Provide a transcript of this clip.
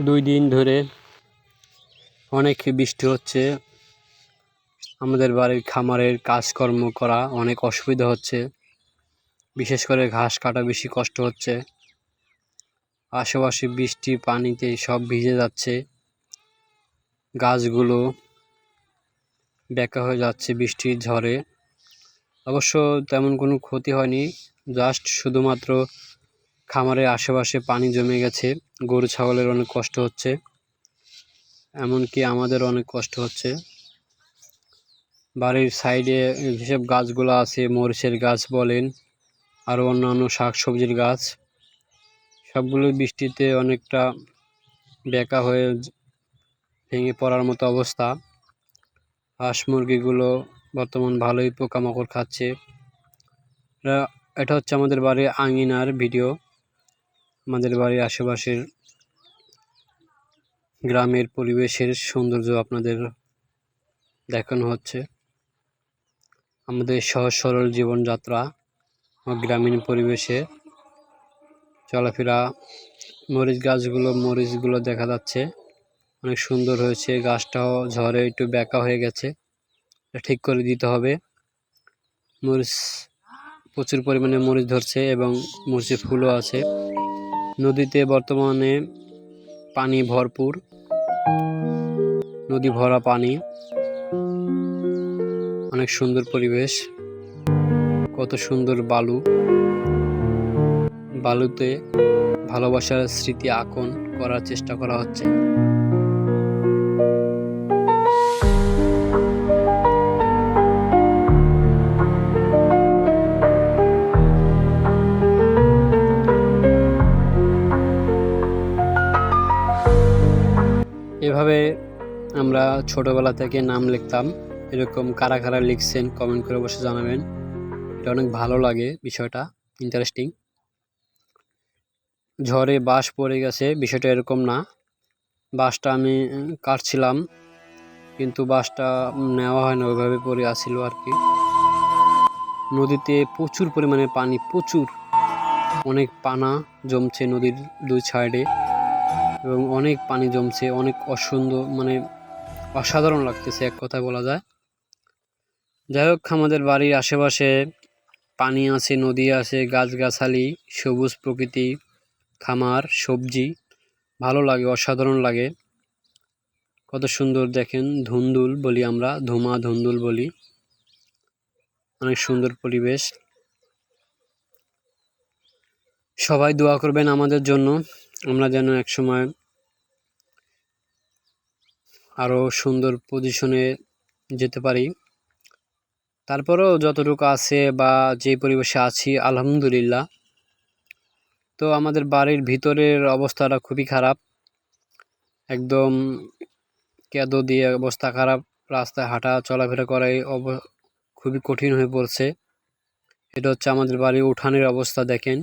দুই দিন ধরে অনেক বৃষ্টি হচ্ছে। আমাদের বাড়ির খামারের কাজকর্ম করা অনেক অসুবিধা হচ্ছে। বিশেষ করে ঘাস কাটা বেশি কষ্ট হচ্ছে। আশেপাশে বৃষ্টি, পানিতে সব ভিজে যাচ্ছে। গাছগুলো বেঁকা হয়ে যাচ্ছে বৃষ্টির ঝড়ে। অবশ্য তেমন কোনো ক্ষতি হয়নি, জাস্ট শুধুমাত্র খামারের আশেপাশে পানি জমে গেছে। গরু, ছাগলের অনেক কষ্ট হচ্ছে, এমনকি আমাদের অনেক কষ্ট হচ্ছে। বাড়ির সাইডে যেসব গাছগুলো আছে, মরিচের গাছ বলেন, আরও অন্যান্য শাক সবজির গাছ, সবগুলো বৃষ্টিতে অনেকটা বেঁকা হয়ে ভেঙে পড়ার মতো অবস্থা। হাঁস মুরগিগুলো বর্তমান ভালোই পোকামাকড় খাচ্ছে। এটা- হচ্ছে আমাদের বাড়ির আঙিনার ভিডিও। আমাদের বাড়ির আশেপাশের গ্রামের পরিবেশের সৌন্দর্য আপনাদের দেখানো হচ্ছে। আমাদের সহজ সরল জীবনযাত্রা গ্রামীণ পরিবেশে চলাফেরা, মরিচ গাছগুলো, মরিচগুলো দেখা যাচ্ছে। অনেক সুন্দর হয়েছে, গাছটাও ঝড়ে একটু ব্যাকা হয়ে গেছে। ঠিক করে দিতে হবে। মরিচ প্রচুর পরিমাণে মরিচ ধরছে এবং মরিচে ফুলও আছে। নদীতে বর্তমানে পানি ভরপুর। নদী ভরা পানি। অনেক সুন্দর পরিবেশ। কত সুন্দর বালু। বালুতে ভালোবাসার স্মৃতি আকন করার চেষ্টা করা হচ্ছে। এভাবে আমরা ছোটবেলা থেকে নাম লিখতাম, এরকম কারা কারা লিখছেন কমেন্ট করে অবশ্যই জানাবেন। এটা অনেক ভালো লাগে বিষয়টা ইন্টারেস্টিং ঝড়ে বাঁশ পড়ে গেছে, বিষয়টা এরকম না। বাঁশটা আমি কাটছিলাম, কিন্তু বাঁশটা নেওয়া হয় না, ওইভাবে পড়ে আসছিল আর কি। নদীতে প্রচুর পরিমাণে পানি, প্রচুর। অনেক পানা জমছে নদীর দুই সাইডে এবং অনেক পানি জমছে, অনেক অসুন্দর মানে অসাধারণ লাগতেছে, এক কথায় বলা যায়। যাই হোক, আমাদের বাড়ির আশেপাশে পানি আছে, নদী আছে, গাছগাছালি, সবুজ প্রকৃতি, খামার, সবজি, ভালো লাগে, অসাধারণ লাগে। কত সুন্দর দেখেন, ধুন্দুল বলি আমরা, ধুমা ধুন্দুল বলি। অনেক সুন্দর পরিবেশ। সবাই দোয়া করবেন আমাদের জন্য। আমরা যেন এক সময় আরও সুন্দর পজিশনে যেতে পারি। তারপরেও যতটুকু আছে বা যে পরিবেশে আছি, আলহামদুলিল্লাহ। তো আমাদের বাড়ির ভিতরের অবস্থাটা খুবই খারাপ। একদম কেদো দিয়ে অবস্থা খারাপ। রাস্তায় হাঁটা চলাফেরা করাই অব, খুবই কঠিন হয়ে পড়ছে। এটা হচ্ছে আমাদের বাড়ির উঠানের অবস্থা, দেখেন।